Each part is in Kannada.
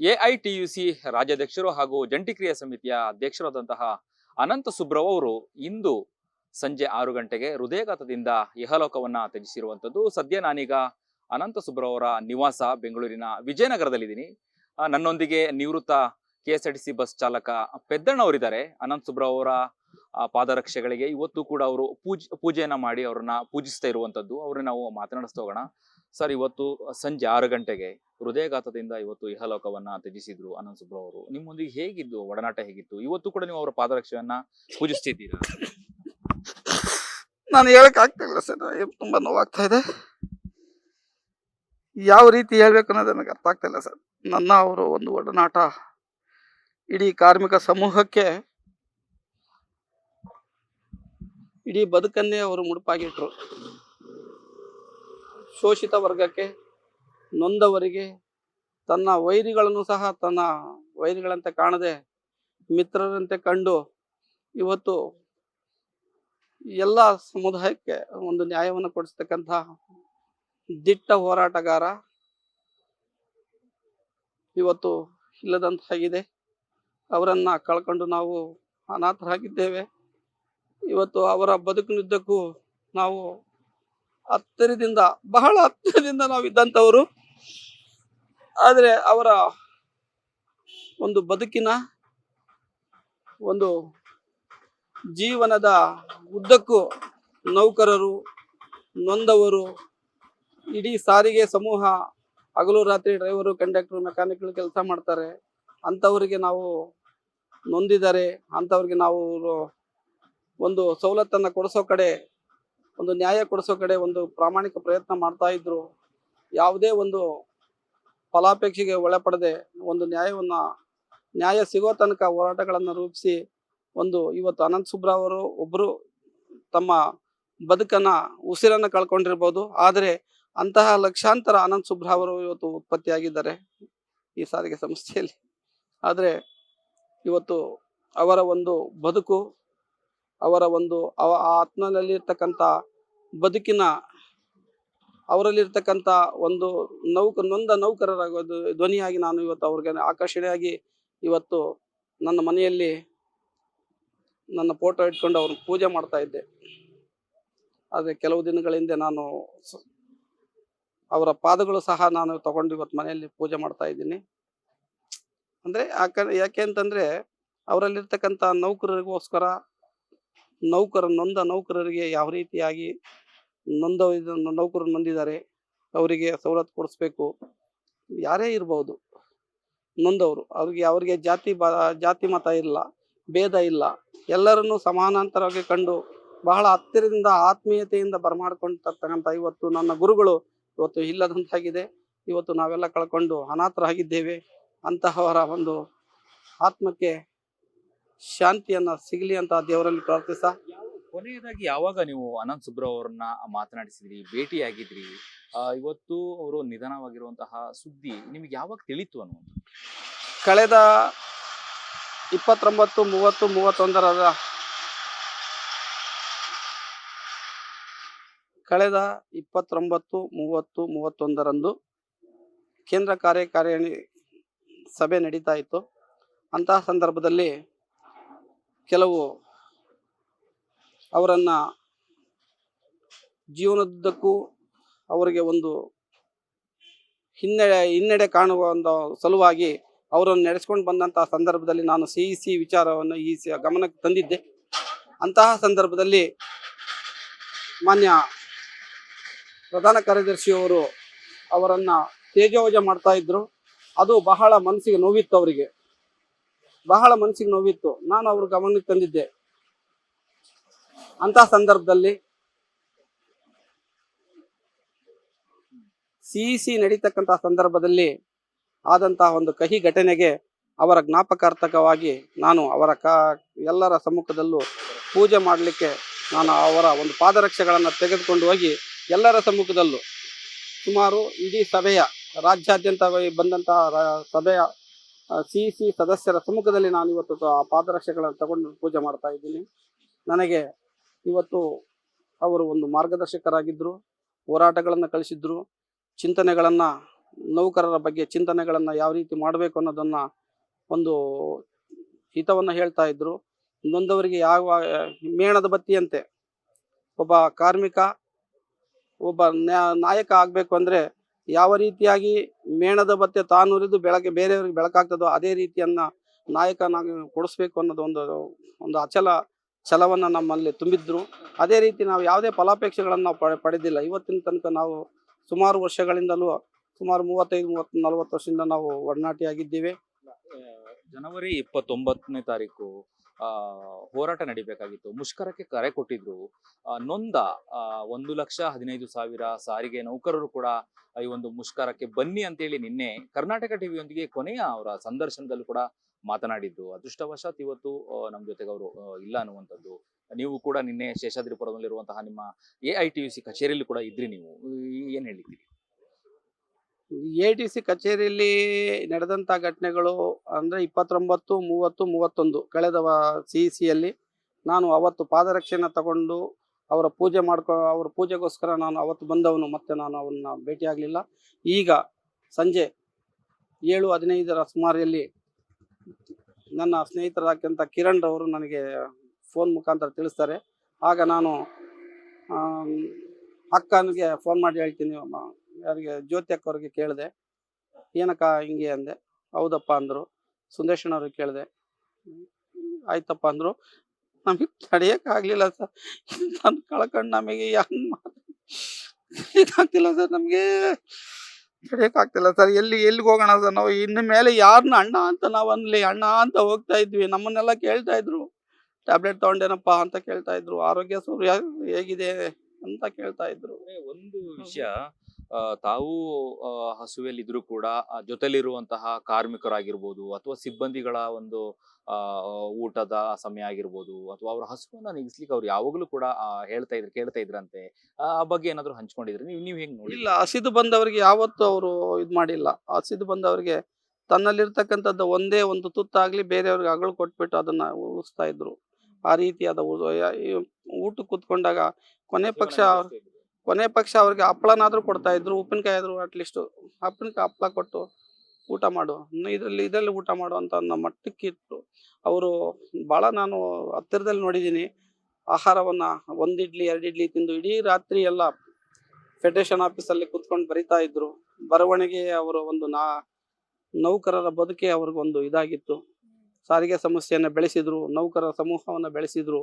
ಎಐಟಿಯುಸಿ ರಾಜ್ಯಾಧ್ಯಕ್ಷರು ಹಾಗೂ ಜಂಟಿ ಕ್ರಿಯಾ ಸಮಿತಿಯ ಅಧ್ಯಕ್ಷರಾದಂತಹ ಅನಂತ ಸುಬ್ರವ್ ಅವರು ಇಂದು ಸಂಜೆ ಆರು ಗಂಟೆಗೆ ಹೃದಯಘಾತದಿಂದ ಇಹಲೋಕವನ್ನ ತ್ಯಜಿಸಿರುವಂತದ್ದು ಸದ್ಯ ನಾನೀಗ ಅನಂತ ಸುಬ್ರವ್ ಅವರ ನಿವಾಸ ಬೆಂಗಳೂರಿನ ವಿಜಯನಗರದಲ್ಲಿದ್ದೀನಿ. ನನ್ನೊಂದಿಗೆ ನಿವೃತ್ತ ಕೆ ಬಸ್ ಚಾಲಕ ಪೆದ್ದಣ್ಣ ಅವರಿದ್ದಾರೆ. ಅನಂತ್ ಸುಬ್ರವ್ ಅವರ ಪಾದರಕ್ಷೆಗಳಿಗೆ ಇವತ್ತು ಕೂಡ ಅವರು ಪೂಜ್, ಪೂಜೆಯನ್ನ ಮಾಡಿ ಅವ್ರನ್ನ ಪೂಜಿಸ್ತಾ ಇರುವಂತದ್ದು ಅವ್ರನ್ನ ನಾವು ಮಾತನಾಡಿಸ್ತಾ ಹೋಗೋಣ. ಸರ್, ಇವತ್ತು ಸಂಜೆ ಆರು ಗಂಟೆಗೆ ಹೃದಯಘಾತದಿಂದ ಇವತ್ತು ಇಹಲೋಕವನ್ನ ತ್ಯಜಿಸಿದ್ರು ಅನಂತ ಸುಬ್ರ ಅವರು. ನಿಮ್ಮೊಂದಿಗೆ ಹೇಗಿದ್ದು ಒಡನಾಟ ಹೇಗಿತ್ತು? ಇವತ್ತು ಕೂಡ ನೀವು ಅವರ ಪಾದರಕ್ಷೆಯನ್ನ ಪೂಜಿಸ್ತಿದ್ದೀರಾ? ನಾನು ಹೇಳಕ್ ಆಗ್ತಿಲ್ಲ ಸರ್. ತುಂಬಾ ನೋವಾಗ್ತಾ ಇದೆ. ಯಾವ ರೀತಿ ಹೇಳ್ಬೇಕು ಅನ್ನೋದು ನನಗೆ ಅರ್ಥ ಆಗ್ತಾ ಇಲ್ಲ ಸರ್. ನನ್ನ ಅವರು ಒಂದು ಒಡನಾಟ ಇಡೀ ಕಾರ್ಮಿಕ ಸಮೂಹಕ್ಕೆ ಇಡೀ ಬದುಕನ್ನೇ ಅವರು ಮುಡುಪಾಗಿಟ್ರು. ಶೋಷಿತ ವರ್ಗಕ್ಕೆ ನೊಂದವರಿಗೆ ತನ್ನ ವೈರಿಗಳನ್ನು ಸಹ ತನ್ನ ವೈರಿಗಳಂತೆ ಕಾಣದೆ ಮಿತ್ರರಂತೆ ಕಂಡು ಇವತ್ತು ಎಲ್ಲ ಸಮುದಾಯಕ್ಕೆ ಒಂದು ನ್ಯಾಯವನ್ನು ಕೊಡಿಸ್ತಕ್ಕಂಥ ದಿಟ್ಟ ಹೋರಾಟಗಾರ ಇವತ್ತು ಇಲ್ಲದಂತಾಗಿದೆ. ಅವರನ್ನ ಕಳ್ಕೊಂಡು ನಾವು ಅನಾಥರಾಗಿದ್ದೇವೆ. ಇವತ್ತು ಅವರ ಬದುಕಿನುದ್ದಕ್ಕೂ ನಾವು ಹತ್ತಿರದಿಂದ, ಬಹಳ ಹತ್ತಿರದಿಂದ ನಾವು ಇದ್ದಂಥವರು. ಆದರೆ ಅವರ ಒಂದು ಬದುಕಿನ ಒಂದು ಜೀವನದ ಉದ್ದಕ್ಕೂ ನೌಕರರು, ನೊಂದವರು, ಇಡೀ ಸಾರಿಗೆ ಸಮೂಹ, ಹಗಲು ರಾತ್ರಿ ಡ್ರೈವರು ಕಂಡಕ್ಟರ್ ಮೆಕ್ಯಾನಿಕ್ಗಳು ಕೆಲಸ ಮಾಡ್ತಾರೆ. ಅಂಥವರಿಗೆ ನಾವು ನೊಂದಿದ್ದಾರೆ ಅಂಥವ್ರಿಗೆ ನಾವು ಒಂದು ಸವಲತ್ತನ್ನು ಕೊಡಿಸೋ ಕಡೆ ಒಂದು ನ್ಯಾಯ ಕೊಡಿಸೋ ಕಡೆ ಒಂದು ಪ್ರಾಮಾಣಿಕ ಪ್ರಯತ್ನ ಮಾಡ್ತಾ ಇದ್ರು, ಯಾವುದೇ ಒಂದು ಫಲಾಪೇಕ್ಷೆಗೆ ಒಳಪಡದೆ ಒಂದು ನ್ಯಾಯವನ್ನ, ನ್ಯಾಯ ಸಿಗೋ ತನಕ ಹೋರಾಟಗಳನ್ನು ರೂಪಿಸಿ ಒಂದು ಇವತ್ತು ಅನಂತ್ ಸುಬ್ರಾವ್ ಅವರು ಒಬ್ಬರು ತಮ್ಮ ಬದುಕನ್ನ ಉಸಿರನ್ನು ಕಳ್ಕೊಂಡಿರ್ಬೋದು. ಆದರೆ ಅಂತಹ ಲಕ್ಷಾಂತರ ಅನಂತ್ ಸುಬ್ರಾವ್ ಅವರು ಇವತ್ತು ಉತ್ಪತ್ತಿಯಾಗಿದ್ದಾರೆ ಈ ಸಾರಿಗೆ ಸಂಸ್ಥೆಯಲ್ಲಿ. ಆದರೆ ಇವತ್ತು ಅವರ ಒಂದು ಬದುಕು ಅವರ ಒಂದು ಅವ ಆ ಆತ್ಮನಲ್ಲಿರ್ತಕ್ಕಂಥ ಬದುಕಿನ ಅವರಲ್ಲಿರ್ತಕ್ಕಂಥ ಒಂದು ನೌಕ ನೊಂದ ನೌಕರರ ಧ್ವನಿಯಾಗಿ ನಾನು ಇವತ್ತು ಅವ್ರಿಗೆ ಆಕರ್ಷಣೆಯಾಗಿ ಇವತ್ತು ನನ್ನ ಮನೆಯಲ್ಲಿ ನನ್ನ ಫೋಟೋ ಇಟ್ಕೊಂಡು ಅವ್ರನ್ನ ಪೂಜೆ ಮಾಡ್ತಾ ಇದ್ದೆ. ಆದರೆ ಕೆಲವು ದಿನಗಳ ಹಿಂದೆ ನಾನು ಅವರ ಪಾದಗಳು ಸಹ ನಾನು ತಗೊಂಡು ಇವತ್ತು ಮನೆಯಲ್ಲಿ ಪೂಜೆ ಮಾಡ್ತಾ ಇದ್ದೀನಿ. ಅಂದ್ರೆ ಯಾಕೆ ಯಾಕೆ ಅಂತಂದ್ರೆ ಅವರಲ್ಲಿರ್ತಕ್ಕಂಥ ನೌಕರರಿಗೋಸ್ಕರ ನೌಕರ ನೊಂದ ನೌಕರರಿಗೆ ಯಾವ ರೀತಿಯಾಗಿ ನೊಂದ ನೌಕರರು ನೊಂದಿದ್ದಾರೆ, ಅವರಿಗೆ ಸವಲತ್ತು ಕೊಡಿಸ್ಬೇಕು, ಯಾರೇ ಇರ್ಬೋದು ನೊಂದವರು. ಅವ್ರಿಗೆ ಅವರಿಗೆ ಜಾತಿ ಬ, ಜಾತಿ ಮತ ಇಲ್ಲ, ಭೇದ ಇಲ್ಲ. ಎಲ್ಲರನ್ನೂ ಸಮಾನಾಂತರವಾಗಿ ಕಂಡು ಬಹಳ ಹತ್ತಿರದಿಂದ ಆತ್ಮೀಯತೆಯಿಂದ ಬರಮಾಡ್ಕೊಂಡಿರ್ತಕ್ಕಂಥ ಇವತ್ತು ನನ್ನ ಗುರುಗಳು ಇವತ್ತು ಇಲ್ಲದಂತಾಗಿದೆ. ಇವತ್ತು ನಾವೆಲ್ಲ ಕಳ್ಕೊಂಡು ಅನಾಥರಾಗಿದ್ದೇವೆ. ಅಂತಹವರ ಒಂದು ಆತ್ಮಕ್ಕೆ ಶಾಂತಿಯನ್ನ ಸಿಗಲಿ ಅಂತ ದೇವರಲ್ಲಿ ಪ್ರಾರ್ಥಿಸ ಕೊನೆಯದಾಗಿ ಯಾವಾಗ ನೀವು ಅನಂತ್ ಸುಬ್ರವ್ ಅವರನ್ನ ಮಾತನಾಡಿಸಿದ್ರಿ ಭೇಟಿಯಾಗಿದ್ರಿ? ಆ, ಇವತ್ತು ಅವರು ನಿಧನವಾಗಿರುವಂತಹ ಸುದ್ದಿ ನಿಮಗೆ ಯಾವಾಗ ತಿಳಿತು ಅನ್ನುವಂಥದ್ದು? ಕಳೆದ ಇಪ್ಪತ್ತೊಂಬತ್ತು ಮೂವತ್ತು ಮೂವತ್ತೊಂದರ ಕಳೆದ ಇಪ್ಪತ್ತೊಂಬತ್ತು ಮೂವತ್ತು ಮೂವತ್ತೊಂದರಂದು ಕೇಂದ್ರ ಕಾರ್ಯಕಾರಿಣಿ ಸಭೆ ನಡೀತಾ ಇತ್ತು. ಅಂತಹ ಸಂದರ್ಭದಲ್ಲಿ ಕೆಲವು ಅವರನ್ನ ಜೀವನದುದ್ದಕ್ಕೂ ಅವರಿಗೆ ಒಂದು ಹಿನ್ನಡೆ ಹಿನ್ನಡೆ ಕಾಣುವ ಒಂದು ಸಲುವಾಗಿ ಅವರನ್ನು ನಡೆಸ್ಕೊಂಡು ಬಂದಂತಹ ಸಂದರ್ಭದಲ್ಲಿ ನಾನು ಸಿ ಸಿ ವಿಚಾರವನ್ನು ಈ ಗಮನಕ್ಕೆ ತಂದಿದ್ದೆ. ಅಂತಹ ಸಂದರ್ಭದಲ್ಲಿ ಮಾನ್ಯ ಪ್ರಧಾನ ಕಾರ್ಯದರ್ಶಿಯವರು ಅವರನ್ನು ತೇಜೋವಜ ಮಾಡ್ತಾ ಇದ್ರು. ಅದು ಬಹಳ ಮನಸ್ಸಿಗೆ ನೋವಿತ್ತು ಅವರಿಗೆ. ಬಹಳ ಮನಸ್ಸಿಗೆ ನೋವಿತ್ತು. ನಾನು ಅವ್ರ ಗಮನಕ್ಕೆ ತಂದಿದ್ದೆ. ಅಂತ ಸಂದರ್ಭದಲ್ಲಿ ಸಿಇಸಿ ನಡೀತಕ್ಕಂತಹ ಸಂದರ್ಭದಲ್ಲಿ ಆದಂತಹ ಒಂದು ಕಹಿ ಘಟನೆಗೆ ಅವರ ಜ್ಞಾಪಕಾರ್ಥಕವಾಗಿ ನಾನು ಅವರ ಕ ಎಲ್ಲರ ಸಮ್ಮುಖದಲ್ಲೂ ಪೂಜೆ ಮಾಡಲಿಕ್ಕೆ ನಾನು ಅವರ ಒಂದು ಪಾದರಕ್ಷೆಗಳನ್ನು ತೆಗೆದುಕೊಂಡು ಹೋಗಿ ಎಲ್ಲರ ಸಮ್ಮುಖದಲ್ಲೂ ಸುಮಾರು ಇಡೀ ಸಭೆಯ ರಾಜ್ಯಾದ್ಯಂತ ಬಂದಂತಹ ಸಭೆಯ ಸಿ ಸಿ ಸದಸ್ಯರ ಸಮ್ಮುಖದಲ್ಲಿ ನಾನು ಇವತ್ತು ಆ, ಪಾದರಕ್ಷೆಗಳನ್ನು ತಗೊಂಡು ಪೂಜೆ ಮಾಡ್ತಾ ಇದ್ದೀನಿ. ನನಗೆ ಇವತ್ತು ಅವರು ಒಂದು ಮಾರ್ಗದರ್ಶಕರಾಗಿದ್ದರು ಹೋರಾಟಗಳನ್ನು ಕಳಿಸಿದ್ರು. ಚಿಂತನೆಗಳನ್ನು, ನೌಕರರ ಬಗ್ಗೆ ಚಿಂತನೆಗಳನ್ನು ಯಾವ ರೀತಿ ಮಾಡಬೇಕು ಅನ್ನೋದನ್ನ ಒಂದು ಹಿತವನ್ನು ಹೇಳ್ತಾ ಇದ್ರು. ನೊಂದವರಿಗೆ ಯಾವ, ಮೇಣದ ಬತ್ತಿಯಂತೆ ಒಬ್ಬ ಕಾರ್ಮಿಕ, ಒಬ್ಬ ನ್ಯಾ- ನಾಯಕ ಆಗಬೇಕು ಅಂದರೆ ಯಾವ ರೀತಿಯಾಗಿ ಮೇಣದ ಬತ್ತೆ ತಾನುರಿದು ಬೆಳಗ್ಗೆ ಬೇರೆಯವ್ರಿಗೆ ಬೆಳಕಾಗ್ತದೋ ಅದೇ ರೀತಿಯನ್ನ ನಾಯಕನಾಗಿ ಕೊಡಿಸ್ಬೇಕು ಅನ್ನೋದು ಒಂದು ಒಂದು ಅಚಲ ಛಲವನ್ನು ನಮ್ಮಲ್ಲಿ ತುಂಬಿದ್ರು. ಅದೇ ರೀತಿ ನಾವು ಯಾವುದೇ ಫಲಾಪೇಕ್ಷೆಗಳನ್ನು ನಾವು ಪಡೆ, ಪಡೆದಿಲ್ಲ. ಇವತ್ತಿನ ತನಕ ನಾವು ಸುಮಾರು ವರ್ಷಗಳಿಂದಲೂ, ಸುಮಾರು ಮೂವತ್ತೈದು, ಮೂವತ್ತು, ನಲವತ್ತು ವರ್ಷದಿಂದ ನಾವು ಒಡನಾಟಿಯಾಗಿದ್ದೀವಿ. ಜನವರಿ ಇಪ್ಪತ್ತೊಂಬತ್ತನೇ ತಾರೀಕು ಹೋರಾಟ ನಡಿಬೇಕಾಗಿತ್ತು. ಮುಷ್ಕರಕ್ಕೆ ಕರೆ ಕೊಟ್ಟಿದ್ರು. ನೊಂದ ಒಂದು ಲಕ್ಷ ಹದಿನೈದು ಸಾವಿರ ಸಾರಿಗೆ ನೌಕರರು ಕೂಡ ಈ ಒಂದು ಮುಷ್ಕರಕ್ಕೆ ಬನ್ನಿ ಅಂತೇಳಿ ನಿನ್ನೆ ಕರ್ನಾಟಕ ಟಿವಿಯೊಂದಿಗೆ ಕೊನೆಯ ಅವರ ಸಂದರ್ಶನದಲ್ಲೂ ಕೂಡ ಮಾತನಾಡಿದ್ರು. ಅದೃಷ್ಟವಶಾತ್ ಇವತ್ತು ನಮ್ ಜೊತೆಗೆ ಅವರು ಇಲ್ಲ ಅನ್ನುವಂಥದ್ದು. ನೀವು ಕೂಡ ನಿನ್ನೆ ಶೇಷಾದ್ರಿಪುರದಲ್ಲಿರುವಂತಹ ನಿಮ್ಮ A I T U C ಕಚೇರಿಯಲ್ಲಿ ಕೂಡ ಇದ್ರಿ ನೀವು. ಏನ್ ಹೇಳಿದ್ದೀರಿ? ಎ ಡಿ ಸಿ ಕಚೇರಿಯಲ್ಲಿ ನಡೆದಂಥ ಘಟನೆಗಳು ಅಂದರೆ ಇಪ್ಪತ್ತೊಂಬತ್ತು, ಮೂವತ್ತು, ಮೂವತ್ತೊಂದು ಕಳೆದ ಸಿ ಸಿಯಲ್ಲಿ ನಾನು ಅವತ್ತು ಪಾದರಕ್ಷೆನ ತಗೊಂಡು ಅವರ ಪೂಜೆ ಮಾಡ್ಕೊ, ಅವ್ರ ಪೂಜೆಗೋಸ್ಕರ ನಾನು ಅವತ್ತು ಬಂದವನು, ಮತ್ತೆ ನಾನು ಅವನ್ನ ಭೇಟಿಯಾಗಲಿಲ್ಲ ಈಗ ಸಂಜೆ ಏಳು ಹದಿನೈದರ ಸುಮಾರಿಯಲ್ಲಿ ನನ್ನ ಸ್ನೇಹಿತರಾದಂಥ ಕಿರಣ್ ರವರು ನನಗೆ ಫೋನ್ ಮುಖಾಂತರ ತಿಳಿಸ್ತಾರೆ. ಆಗ ನಾನು ಅಕ್ಕನಿಗೆ ಫೋನ್ ಮಾಡಿ ಹೇಳ್ತೀನಿ ಅಮ್ಮ, ಯಾರಿಗೆ ಜ್ಯೋತಿ ಅಕ್ಕವ್ರಿಗೆ ಕೇಳಿದೆ ಏನಕ್ಕ ಹಿಂಗೆ ಅಂದೆ? ಹೌದಪ್ಪ ಅಂದರು. ಸುಂದೇಶಣ್ಣವ್ರಿಗೆ ಕೇಳಿದೆ ಆಯ್ತಪ್ಪ ಅಂದರು. ನಮಗೆ ತಡೆಯೋಕ್ಕಾಗಲಿಲ್ಲ ಸರ್. ನಾನು ಕಳ್ಕೊಂಡು ನಮಗೆ ಇದಾಗ್ತಿಲ್ಲ ಸರ್ ನಮಗೆ. ತಡೆಯೋಕ್ಕಾಗ್ತಿಲ್ಲ ಸರ್. ಎಲ್ಲಿ ಎಲ್ಲಿಗೆ ಹೋಗೋಣ ಸರ್ ನಾವು? ಇನ್ನು ಮೇಲೆ ಯಾರನ್ನ ಅಣ್ಣ ಅಂತ ನಾವು ಅನ್ಲಿ ಅಣ್ಣ ಅಂತ ಹೋಗ್ತಾ ಇದ್ವಿ. ನಮ್ಮನ್ನೆಲ್ಲ ಕೇಳ್ತಾ ಇದ್ರು. ಟ್ಯಾಬ್ಲೆಟ್ ತಗೊಂಡೇನಪ್ಪ ಅಂತ ಕೇಳ್ತಾ ಇದ್ರು. ಆರೋಗ್ಯ ಸೂರ್ಯ ಹೇಗಿದೆ ಅಂತ ಕೇಳ್ತಾ ಇದ್ರು. ಒಂದು ವಿಷಯ. ತಾವು ಹಸುವೆಯಲ್ಲಿದ್ರು ಹಸುವೆಲ್ಲಿದ್ರು ಕೂಡ ಜೊತೆಲಿರುವಂತಹ ಕಾರ್ಮಿಕರಾಗಿರ್ಬೋದು ಅಥವಾ ಸಿಬ್ಬಂದಿಗಳ ಒಂದು ಊಟದ ಸಮಯ ಆಗಿರ್ಬೋದು ಅಥವಾ ಅವ್ರ ಹಸುವನ್ನ ನಿಗಿಸ್ಲಿಕ್ಕೆ ಅವ್ರು ಯಾವಾಗಲೂ ಕೂಡ ಹೇಳ್ತಾ ಇದ್ರು ಕೇಳ್ತಾ ಇದ್ರಂತೆ. ಆ ಬಗ್ಗೆ ಏನಾದ್ರು ಹಂಚ್ಕೊಂಡಿದ್ರಿ? ನೀವು ನೀವು ಹೆಂಗ್ ನೋಡಿ ಇಲ್ಲ ಹಸಿದು ಬಂದವರಿಗೆ ಯಾವತ್ತೂ ಅವರು ಇದು ಮಾಡಿಲ್ಲ. ಹಸಿದು ಬಂದವರಿಗೆ ತನ್ನಲ್ಲಿರ್ತಕ್ಕಂಥದ್ದು ಒಂದೇ ಒಂದು ತುತ್ತಾಗ್ಲಿ ಬೇರೆಯವ್ರಿಗೆ ಅಗಳು ಕೊಟ್ಬಿಟ್ಟು ಅದನ್ನ ಉಳಿಸ್ತಾ ಇದ್ರು. ಆ ರೀತಿಯಾದ ಊಟ ಕೂತ್ಕೊಂಡಾಗ ಕೊನೆ ಪಕ್ಷ ಕೊನೆ ಪಕ್ಷ ಅವ್ರಿಗೆ ಹಪ್ಪಳನಾದ್ರೂ ಕೊಡ್ತಾ ಇದ್ರು, ಉಪ್ಪಿನಕಾಯಿ ಆದ್ರೂ ಅಟ್ಲೀಸ್ಟ್ ಉಪ್ಪಿನಕಾಯಿ ಹಪ್ಪಳ ಕೊಟ್ಟು ಊಟ ಮಾಡು. ಇದರಲ್ಲಿ ಇದರಲ್ಲಿ ಊಟ ಮಾಡು ಅಂತ ಅನ್ನೋ ಮಟ್ಟಕ್ಕೆ ಇತ್ತು ಅವರು ಭಾಳ ನಾನು ಹತ್ತಿರದಲ್ಲಿ ನೋಡಿದ್ದೀನಿ, ಆಹಾರವನ್ನ ಒಂದ್ ಇಡ್ಲಿ, ಎರಡು ಇಡ್ಲಿ ತಿಂದು ಇಡೀ ರಾತ್ರಿ ಎಲ್ಲ ಫೆಡರೇಷನ್ ಆಫೀಸಲ್ಲಿ ಕುತ್ಕೊಂಡು ಬರಿತಾ ಇದ್ರು. ಬರವಣಿಗೆ ಅವರು ಒಂದು ನಾ, ನೌಕರರ ಬದುಕೆ ಅವ್ರಿಗೊಂದು ಇದಾಗಿತ್ತು. ಸಾರಿಗೆ ಸಮಸ್ಯೆಯನ್ನು ಬೆಳೆಸಿದ್ರು, ನೌಕರರ ಸಮೂಹವನ್ನು ಬೆಳೆಸಿದ್ರು.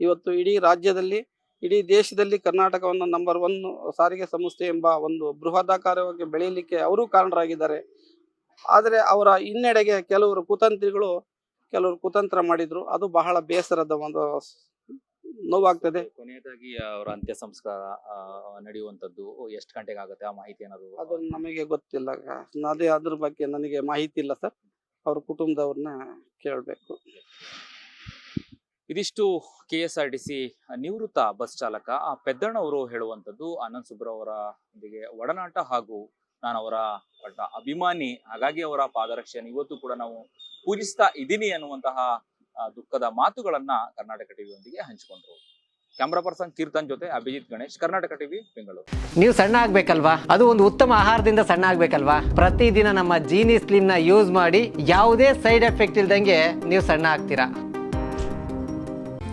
ಇವತ್ತು ಇಡೀ ರಾಜ್ಯದಲ್ಲಿ ಇಡೀ ದೇಶದಲ್ಲಿ ಕರ್ನಾಟಕವನ್ನು ನಂಬರ್ ಒನ್ ಸಾರಿಗೆ ಸಂಸ್ಥೆ ಎಂಬ ಒಂದು ಬೃಹದಾಕಾರವಾಗಿ ಬೆಳೆಯಲಿಕ್ಕೆ ಅವರು ಕಾರಣರಾಗಿದ್ದಾರೆ. ಆದರೆ ಅವರ ಹಿನ್ನಡೆಗೆ ಕೆಲವರು ಕುತಂತ್ರಿಗಳು ಕೆಲವರು ಕುತಂತ್ರ ಮಾಡಿದ್ರು. ಅದು ಬಹಳ ಬೇಸರದ ಒಂದು ನೋವಾಗ್ತದೆ. ಕೊನೆಯದಾಗಿ ಅವರ ಅಂತ್ಯ ಸಂಸ್ಕಾರ ನಡೆಯುವಂತದ್ದು ಎಷ್ಟು ಗಂಟೆಗೆ ಆಗುತ್ತೆ? ಆ ಮಾಹಿತಿ ಏನಾದ್ರು ಅದು ನಮಗೆ ಗೊತ್ತಿಲ್ಲ. ಅದೇ ಅದ್ರ ಬಗ್ಗೆ ನನಗೆ ಮಾಹಿತಿ ಇಲ್ಲ ಸರ್. ಅವ್ರ ಕುಟುಂಬದವ್ರನ್ನ ಕೇಳಬೇಕು. ಇದಿಷ್ಟು K S R T C ನಿವೃತ್ತ ಬಸ್ ಚಾಲಕ ಆ ಪೆದ್ದಣ್ಣ ಅವರು ಹೇಳುವಂಥದ್ದು ಆನಂದ್ ಸುಬ್ರವರ ಒಡನಾಟ ಹಾಗೂ ನಾನು ಅವರ ಅಭಿಮಾನಿ. ಹಾಗಾಗಿ ಅವರ ಪಾದರಕ್ಷೆಯನ್ನು ಇವತ್ತು ಕೂಡ ನಾವು ಪೂಜಿಸ್ತಾ ಇದ್ದೀನಿ ಅನ್ನುವಂತಹ ದುಃಖದ ಮಾತುಗಳನ್ನ ಕರ್ನಾಟಕ ಟಿವಿಯೊಂದಿಗೆ ಹಂಚಿಕೊಂಡ್ರು. ಕ್ಯಾಮ್ರಾ ಪರ್ಸನ್ ಕೀರ್ತನ್ ಜೊತೆ ಅಭಿಜಿತ್ ಗಣೇಶ್, ಕರ್ನಾಟಕ ಟಿವಿ ಬೆಂಗಳೂರು. ನೀವು ಸಣ್ಣ ಆಗ್ಬೇಕಲ್ವಾ? ಅದು ಒಂದು ಉತ್ತಮ ಆಹಾರದಿಂದ ಸಣ್ಣ ಆಗ್ಬೇಕಲ್ವಾ? ಪ್ರತಿದಿನ ನಮ್ಮ ಜೀನಿ ನ ಯೂಸ್ ಮಾಡಿ ಯಾವುದೇ ಸೈಡ್ ಎಫೆಕ್ಟ್ ಇಲ್ದಂಗೆ ನೀವು ಸಣ್ಣ ಆಗ್ತೀರಾ?